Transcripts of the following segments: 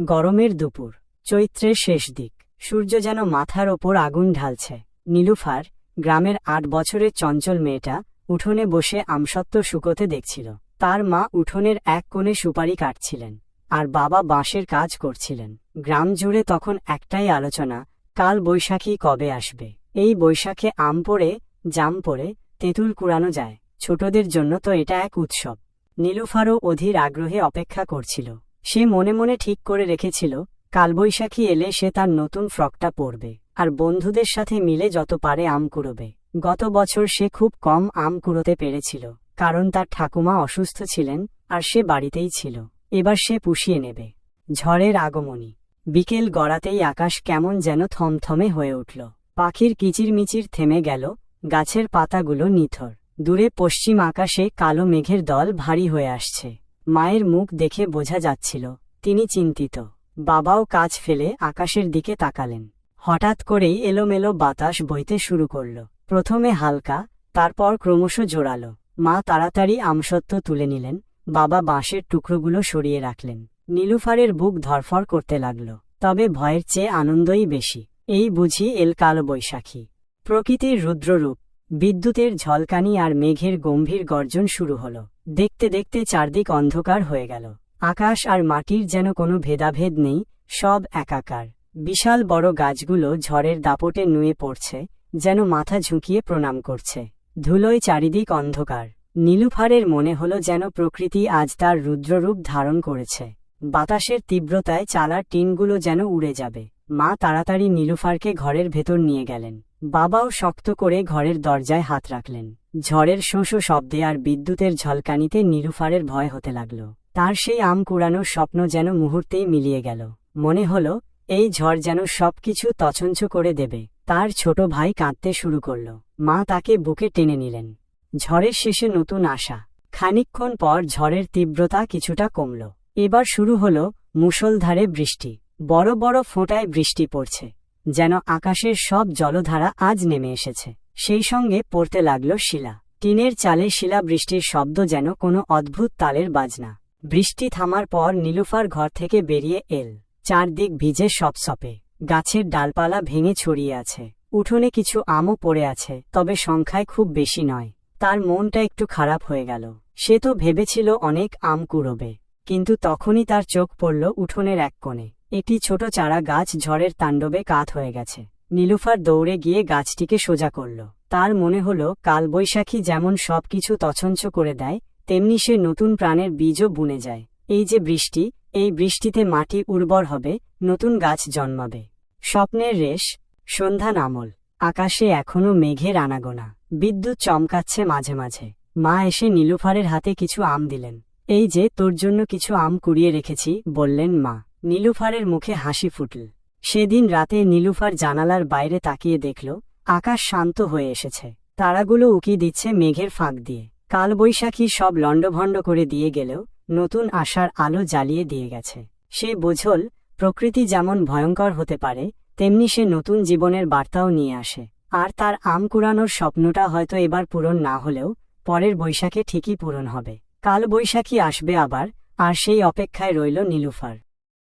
গরমের দুপুর, চৈত্রের শেষ দিক। সূর্য যেন মাথার ওপর আগুন ঢালছে। নীলুফার, গ্রামের আট বছরের চঞ্চল মেয়েটা উঠোনে বসে আমসত্ত্ব শুকোতে দেখছিল। তার মা উঠোনের এক কোণে সুপারি কাটছিলেন আর বাবা বাঁশের কাজ করছিলেন। গ্রাম জুড়ে তখন একটাই আলোচনা, কাল বৈশাখী কবে আসবে? এই বৈশাখে আম পড়ে, জাম পড়ে, তেঁতুল কুড়ানো যায়। ছোটদের জন্য তো এটা এক উৎসব। নীলুফারও অধীর আগ্রহে অপেক্ষা করছিল। সে মনে মনে ঠিক করে রেখেছিল, কালবৈশাখী এলে সে তার নতুন ফ্রকটা পরবে, আর বন্ধুদের সাথে মিলে যত পারে আম কুড়োবে। গত বছর সে খুব কম আম কুড়োতে পেরেছিল, কারণ তার ঠাকুমা অসুস্থ ছিলেন, আর সে বাড়িতেই ছিল। এবার সে পুষিয়ে নেবে। ঝড়ের আগমনী। বিকেল গড়াতেই আকাশ কেমন যেন থমথমে হয়ে উঠল। পাখির কিচিরমিচির থেমে গেল, গাছের পাতাগুলো নিথর। দূরে পশ্চিম আকাশে কালো মেঘের দল ভারী হয়ে আসছে। মায়ের মুখ দেখে বোঝা যাচ্ছিল, তিনি চিন্তিত। বাবাও কাজ ফেলে আকাশের দিকে তাকালেন। হঠাৎ করেই এলোমেলো বাতাস বইতে শুরু করল। প্রথমে হালকা, তারপর ক্রমশ জোরালো। মা তাড়াতাড়ি আমসত্ত্ব তুলে নিলেন, বাবা বাঁশের টুকরোগুলো সরিয়ে রাখলেন। নীলুফারের বুক ধরফর করতে লাগল, তবে ভয়ের চেয়ে আনন্দই বেশি। এই বুঝি এল কালো বৈশাখী। প্রকৃতির রুদ্ররূপ, বিদ্যুতের ঝলকানি আর মেঘের গম্ভীর গর্জন শুরু হল। দেখতে দেখতে চারদিক অন্ধকার হয়ে গেল। আকাশ আর মাটির যেন কোনো ভেদাভেদ নেই, সব একাকার। বিশাল বড় গাছগুলো ঝড়ের দাপটে নুয়ে পড়ছে, যেন মাথা ঝুঁকিয়ে প্রণাম করছে। ধুলোয় চারিদিক অন্ধকার। নীলুফারের মনে হল যেন প্রকৃতি আজ তার রুদ্ররূপ ধারণ করেছে। বাতাসের তীব্রতায় চালার টিনগুলো যেন উড়ে যাবে। মা তাড়াতাড়ি নীলুফারকে ঘরের ভেতর নিয়ে গেলেন। বাবাও শক্ত করে ঘরের দরজায় হাত রাখলেন। ঝড়ের শোঁশো শব্দে আর বিদ্যুতের ঝলকানিতে নীলুফারের ভয় হতে লাগল। তার সেই আম কুড়ানোর স্বপ্ন যেন মুহূর্তেই মিলিয়ে গেল। মনে হল, এই ঝড় যেন সবকিছু তছঞ্ছ করে দেবে। তার ছোট ভাই কাঁদতে শুরু করল। মা তাকে বুকে টেনে নিলেন। ঝড়ের শেষে নতুন আশা। খানিকক্ষণ পর ঝড়ের তীব্রতা কিছুটা কমল। এবার শুরু হল মুষলধারে বৃষ্টি। বড় বড় ফোঁটায় বৃষ্টি পড়ছে, যেন আকাশের সব জলধারা আজ নেমে এসেছে। সেই সঙ্গে পড়তে লাগল শিলা। টিনের চালে শিলা বৃষ্টির শব্দ যেন কোনো অদ্ভুত তালের বাজনা। বৃষ্টি থামার পর নীলুফার ঘর থেকে বেরিয়ে এল। চারদিক ভিজে সপসপে। গাছের ডালপালা ভেঙে ছড়িয়ে আছে। উঠোনে কিছু আমও পড়ে আছে, তবে সংখ্যায় খুব বেশি নয়। তার মনটা একটু খারাপ হয়ে গেল। সে তো ভেবেছিল অনেক আম কুড়োবে। কিন্তু তখনই তার চোখ পড়ল উঠোনের এক কোণে। একটি ছোট চারা গাছ ঝড়ের তাণ্ডবে কাত হয়ে গেছে। নীলুফার দৌড়ে গিয়ে গাছটিকে সোজা করল। তার মনে হল, কালবৈশাখী যেমন সবকিছু তছঞ্চ করে দেয়, তেমনি সে নতুন প্রাণের বীজও বুনে যায়। এই যে বৃষ্টি, এই বৃষ্টিতে মাটি উর্বর হবে, নতুন গাছ জন্মাবে। স্বপ্নের রেশ সন্ধ্যা নামল আকাশে এখনও মেঘের আনাগোনা। বিদ্যুৎ চমকাচ্ছে মাঝে মাঝে। মা এসে নীলুফারের হাতে কিছু আম দিলেন। এই যে তোর জন্য কিছু আম কুড়িয়ে রেখেছি, বললেন মা। নীলুফারের মুখে হাসি ফুটল। সেদিন রাতে নীলুফার জানালার বাইরে তাকিয়ে দেখল, আকাশ শান্ত হয়ে এসেছে। তারাগুলো উকি দিচ্ছে মেঘের ফাঁক দিয়ে। কালবৈশাখী সব লণ্ডভণ্ড করে দিয়ে গেলেও নতুন আশার আলো জ্বালিয়ে দিয়ে গেছে। সে বোঝল, প্রকৃতি যেমন ভয়ঙ্কর হতে পারে, তেমনি সে নতুন জীবনের বার্তাও নিয়ে আসে। আর তার আম কুড়ানোর স্বপ্নটা হয়তো এবার পূরণ না হলেও পরের বৈশাখে ঠিকই পূরণ হবে। কাল বৈশাখী আসবে আবার, আর সেই অপেক্ষায় রইল নীলুফার।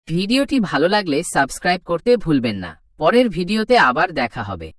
ভিডিওটি ভালো লাগলে সাবস্ক্রাইব করতে ভুলবেন না। পরের ভিডিওতে আবার দেখা হবে।